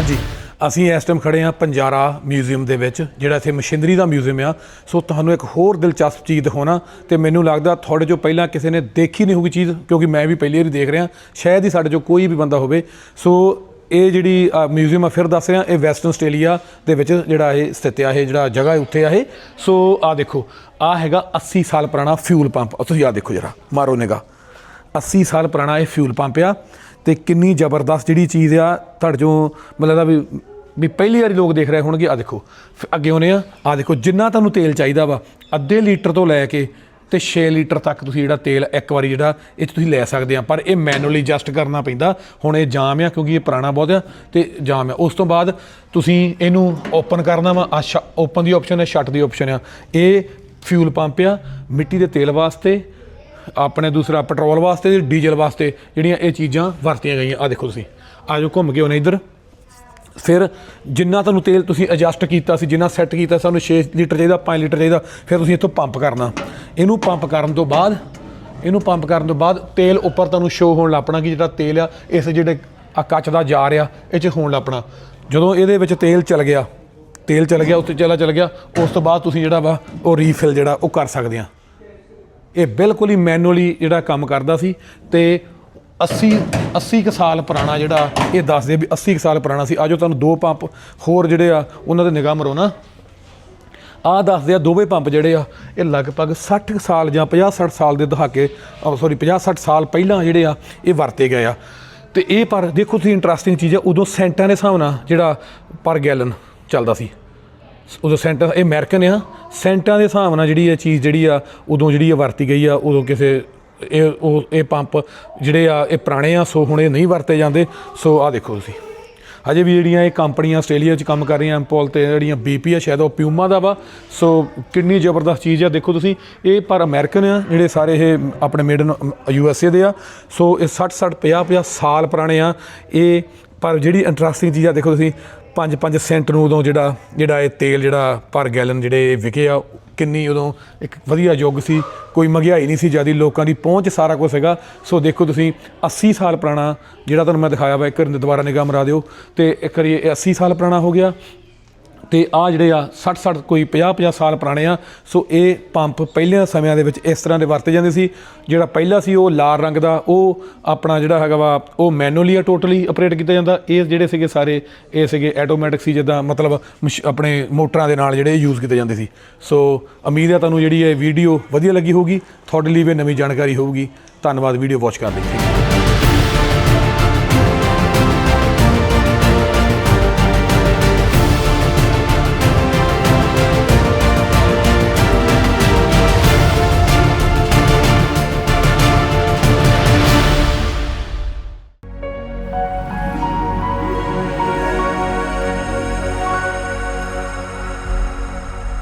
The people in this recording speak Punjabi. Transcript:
ਹਾਂਜੀ। ਅਸੀਂ ਇਸ ਟਾਈਮ ਖੜੇ ਆ ਪੰਜਾਰਾ ਮਿਊਜ਼ੀਅਮ ਦੇ ਵਿੱਚ, ਜਿਹੜਾ ਇੱਥੇ ਮਸ਼ੀਨਰੀ ਦਾ ਮਿਊਜ਼ੀਅਮ ਆ। ਸੋ ਤੁਹਾਨੂੰ ਇੱਕ ਹੋਰ ਦਿਲਚਸਪ ਚੀਜ਼ ਦਿਖਾਉਣਾ ਤੇ ਮੈਨੂੰ ਲੱਗਦਾ ਤੁਹਾਡੇ ਜੋ ਪਹਿਲਾਂ ਕਿਸੇ ਨੇ ਦੇਖੀ ਨਹੀਂ ਹੋਊਗੀ ਚੀਜ਼, ਕਿਉਂਕਿ ਮੈਂ ਵੀ ਪਹਿਲੀ ਵਾਰੀ ਦੇਖ ਰਿਹਾ। ਸ਼ਾਇਦ ਹੀ ਸਾਡੇ ਜੋ ਕੋਈ ਵੀ ਬੰਦਾ ਹੋਵੇ। ਸੋ ਇਹ ਜਿਹੜੀ ਮਿਊਜ਼ੀਅਮ ਆ, ਫਿਰ ਦੱਸ ਰਿਹਾ, ਇਹ ਵੈਸਟਰਨ ਆਸਟ੍ਰੇਲੀਆ ਦੇ ਵਿੱਚ ਜਿਹੜਾ ਇਹ ਸਥਿਤ ਆ, ਇਹ ਜਿਹੜਾ ਜਗ੍ਹਾ ਉੱਥੇ ਆ ਇਹ। ਸੋ ਆ ਦੇਖੋ ਆ ਹੈਗਾ 80 ਸਾਲ ਪੁਰਾਣਾ ਫਿਊਲ ਪੰਪ ਤੁਸੀਂ ਆ ਦੇਖੋ ਜਰਾ, ਮਾਰੋ ਨਿਗਾ 80 ਸਾਲ ਪੁਰਾਣਾ ਇਹ ਫਿਊਲ ਪੰਪ ਆ। ਤੇ ਕਿੰਨੀ ਜ਼ਬਰਦਸਤ ਜਿਹੜੀ ਚੀਜ਼ ਆ ਤੁਹਾਡੇ ਜੋ ਮਤਲਬ ਦਾ ਵੀ ਵੀ ਪਹਿਲੀ ਵਾਰੀ ਲੋਕ ਦੇਖ ਰਹੇ ਹੋਣਗੇ ਆ ਦੇਖੋ। ਫਿਰ ਅੱਗੇ ਆਉਨੇ ਆ ਆ ਦੇਖੋ, ਜਿੰਨਾ ਤੁਹਾਨੂੰ ਤੇਲ ਚਾਹੀਦਾ ਵਾ, ਅੱਧੇ ਲੀਟਰ ਤੋਂ ਲੈ ਕੇ ਤੇ 6 ਲੀਟਰ ਤੱਕ ਤੁਸੀਂ ਜਿਹੜਾ ਤੇਲ ਇੱਕ ਵਾਰੀ ਜਿਹੜਾ ਇਹ 'ਚ ਤੁਸੀਂ ਲੈ ਸਕਦੇ ਆ। ਪਰ ਇਹ ਮੈਨੂਅਲੀ ਐਡਜਸਟ ਕਰਨਾ ਪੈਂਦਾ। ਹੁਣ ਇਹ ਜਾਮ ਆ, ਕਿਉਂਕਿ ਇਹ ਪੁਰਾਣਾ ਬਹੁਤ ਆ ਤੇ ਜਾਮ ਆ। ਉਸ ਤੋਂ ਬਾਅਦ ਤੁਸੀਂ ਇਹਨੂੰ ਓਪਨ ਕਰਨਾ ਵਾ ਆ ਓਪਨ ਦੀ ਆਪਸ਼ਨ ਹੈ ਸ਼ਟ ਦੀ ਆਪਸ਼ਨ ਆ। ਇਹ ਫਿਊਲ ਪੰਪ ਆ, ਮਿੱਟੀ ਦੇ ਤੇਲ ਵਾਸਤੇ ਆਪਣੇ ਦੂਸਰਾ ਪੈਟਰੋਲ ਵਾਸਤੇ ਤੇ ਡੀਜ਼ਲ ਵਾਸਤੇ ਜਿਹੜੀਆਂ ਇਹ ਚੀਜ਼ਾਂ ਵਰਤੀਆਂ ਗਈਆਂ। ਆ ਦੇਖੋ ਤੁਸੀਂ। ਆਜੋ ਘੁੰਮ ਕੇ ਉਹਨੇ ਇੱਧਰ। ਫਿਰ ਜਿੰਨਾ ਤੁਹਾਨੂੰ ਤੇਲ ਤੁਸੀਂ ਐਡਜਸਟ ਕੀਤਾ ਸੀ, ਜਿੰਨਾ ਸੈੱਟ ਕੀਤਾ, ਸਾਨੂੰ 6 ਲੀਟਰ ਚਾਹੀਦਾ 5 ਲੀਟਰ ਚਾਹੀਦਾ, ਫਿਰ ਤੁਸੀਂ ਇੱਥੋਂ ਪੰਪ ਕਰਨਾ। ਇਹਨੂੰ ਪੰਪ ਕਰਨ ਤੋਂ ਬਾਅਦ, ਇਹਨੂੰ ਪੰਪ ਕਰਨ ਤੋਂ ਬਾਅਦ ਤੇਲ ਉੱਪਰ ਤੁਹਾਨੂੰ ਸ਼ੋ ਹੋਣ ਲੱਪਣਾ ਕਿ ਜਿਹੜਾ ਤੇਲ ਆ, ਇਸ ਜਿਹੜੇ ਆ ਕੱਚ ਦਾ ਜਾਰ ਆ, ਇਹ 'ਚ ਹੋਣ ਲੱਪਣਾ ਜਦੋਂ ਇਹਦੇ ਵਿੱਚ ਤੇਲ ਚਲ ਗਿਆ, ਤੇਲ ਚਲ ਗਿਆ ਉੱਤੇ ਚਲਾ ਚਲ ਗਿਆ, ਉਸ ਤੋਂ ਬਾਅਦ ਤੁਸੀਂ ਜਿਹੜਾ ਵਾ ਉਹ ਰੀਫਿਲ ਜਿਹੜਾ ਉਹ ਕਰ ਸਕਦੇ ਆ। ਇਹ ਬਿਲਕੁਲ ਹੀ ਮੈਨੂਅਲੀ ਜਿਹੜਾ ਕੰਮ ਕਰਦਾ ਸੀ ਤੇ 80 80 ਕੁ ਸਾਲ ਪੁਰਾਣਾ ਜਿਹੜਾ ਇਹ ਦੱਸਦੇ ਵੀ 80 ਕੁ ਸਾਲ ਪੁਰਾਣਾ ਸੀ। ਆਜੋ ਤੁਹਾਨੂੰ ਦੋ ਪੰਪ ਹੋਰ ਜਿਹੜੇ ਆ, ਉਹਨਾਂ ਦੇ ਨਿਗਾਹ ਮਰੋ ਨਾ ਆਹ ਦੱਸਦੇ ਆ ਦੋਵੇਂ ਪੰਪ ਜਿਹੜੇ ਆ, ਇਹ ਲਗਭਗ 60 ਕੁ ਸਾਲ ਜਾਂ 50 60 ਸਾਲ ਦੇ ਦਹਾਕੇ ਸੌਰੀ 50 60 ਸਾਲ ਪਹਿਲਾਂ ਜਿਹੜੇ ਆ, ਇਹ ਵਰਤੇ ਗਏ ਆ। ਤੇ ਇਹ ਪਰ ਦੇਖੋ ਤੁਸੀਂ ਇੰਟਰਸਟਿੰਗ ਚੀਜ਼ ਆ, ਉਦੋਂ ਸੈਂਟਾਂ ਦੇ ਹਿਸਾਬ ਨਾਲ ਜਿਹੜਾ ਪਰ ਗੈਲਨ ਚੱਲਦਾ ਸੀ। ਉਦੋਂ ਸੈਂਟਾਂ, ਇਹ ਅਮਰੀਕਨ ਆ। ਸੈਂਟਾਂ ਦੇ ਹਿਸਾਬ ਨਾਲ ਜਿਹੜੀ ਇਹ ਚੀਜ਼ ਜਿਹੜੀ ਆ, ਉਦੋਂ ਜਿਹੜੀ ਆ ਵਰਤੀ ਗਈ ਆ, ਉਦੋਂ ਕਿਸੇ ਇਹ, ਉਹ, ਇਹ ਪੰਪ ਜਿਹੜੇ ਆ, ਇਹ ਪੁਰਾਣੇ ਆ, ਸੋ ਹੁਣ ਇਹ ਨਹੀਂ ਵਰਤੇ ਜਾਂਦੇ। ਸੋ ਆ ਦੇਖੋ ਤੁਸੀਂ। ਹਜੇ ਵੀ ਜਿਹੜੀਆਂ ਇਹ ਕੰਪਨੀਆਂ ਆਸਟ੍ਰੇਲੀਆ 'ਚ ਕੰਮ ਕਰ ਰਹੀਆਂ ਐਮਪੋਲ ਤੇ ਜਿਹੜੀਆਂ ਬੀਪੀ ਆ, ਸ਼ਾਇਦ ਉਹ ਪਿਊਮਾ ਦਾ ਵਾ। ਸੋ ਕਿੰਨੀ ਜ਼ਬਰਦਸਤ ਚੀਜ਼ ਆ। ਦੇਖੋ ਤੁਸੀਂ, ਇਹ ਪਰ ਅਮਰੀਕਨ ਆ, ਜਿਹੜੇ ਸਾਰੇ ਇਹ ਆਪਣੇ made in U S A ਦੇ ਆ। ਸੋ ਇਹ 60 60 50 50 ਸਾਲ ਪੁਰਾਣੇ ਆ। ਇਹ ਪਰ ਜਿਹੜੀ ਇੰਟਰਸਟਿੰਗ ਚੀਜ਼ ਆ, ਦੇਖੋ ਤੁਸੀਂ 5-5 ਸੈਂਟ ਨੂੰ ਉਦੋਂ ਜਿਹੜਾ ਜਿਹੜਾ ਇਹ ਤੇਲ ਜਿਹੜਾ ਪਰ ਗੈਲਨ ਜਿਹੜੇ ਵਿਕੇ ਆ, ਕਿੰਨੀ ਉਦੋਂ ਇੱਕ ਵਧੀਆ ਯੁੱਗ ਸੀ, ਕੋਈ ਮਹਿੰਗਾਈ ਨਹੀਂ ਸੀ ਜਿਆਦੀ, ਲੋਕਾਂ ਦੀ ਪਹੁੰਚ ਸਾਰਾ ਕੁਝ ਹੈਗਾ। ਸੋ ਦੇਖੋ ਤੁਸੀਂ 80 ਸਾਲ ਪੁਰਾਣਾ ਜਿਹੜਾ ਤੁਹਾਨੂੰ ਮੈਂ ਦਿਖਾਇਆ ਵਾ, ਇੱਕ ਵਾਰ ਦੁਬਾਰਾ ਨਿਗਾਹ ਮਰਾ ਦਿਓ। ਤੇ ਇੱਕ ਵਾਰੀ ਇਹ 80 ਸਾਲ ਪੁਰਾਣਾ ਹੋ ਗਿਆ ਤੇ ਆ ਜਿਹੜੇ ਆ 60 60 ਕੋਈ 50 50 ਸਾਲ ਪੁਰਾਣੇ ਆ, ਸੋ ਇਹ ਪੰਪ ਪਹਿਲਿਆਂ ਸਮਿਆਂ ਦੇ ਵਿੱਚ ਇਸ ਤਰ੍ਹਾਂ ਦੇ ਵਰਤੇ ਜਾਂਦੇ ਸੀ। ਜਿਹੜਾ ਪਹਿਲਾ ਸੀ ਉਹ ਲਾਲ ਰੰਗ ਦਾ, ਉਹ ਆਪਣਾ ਜਿਹੜਾ ਹੈਗਾ ਵਾ, ਉਹ ਮੈਨੂਅਲੀ ਆ ਟੋਟਲੀ ਆਪਰੇਟ ਕੀਤਾ ਜਾਂਦਾ। ਇਹ ਜਿਹੜੇ ਸੀਗੇ ਸਾਰੇ, ਇਹ ਸੀਗੇ ਆਟੋਮੈਟਿਕ ਸੀ, ਜਿੱਦਾਂ ਮਤਲਬ ਮਸ਼- ਆਪਣੇ ਮੋਟਰਾਂ ਦੇ ਨਾਲ ਜਿਹੜੇ ਯੂਜ਼ ਕੀਤੇ ਜਾਂਦੇ ਸੀ। ਸੋ ਉਮੀਦ ਹੈ ਤੁਹਾਨੂੰ ਜਿਹੜੀ ਇਹ ਵੀਡੀਓ ਵਧੀਆ ਲੱਗੀ ਹੋਊਗੀ, ਤੁਹਾਡੇ ਲਈ ਵੀ ਨਵੀਂ ਜਾਣਕਾਰੀ ਹੋਊਗੀ। ਧੰਨਵਾਦ ਵੀਡੀਓ ਵਾਚ ਕਰਨ ਲਈ।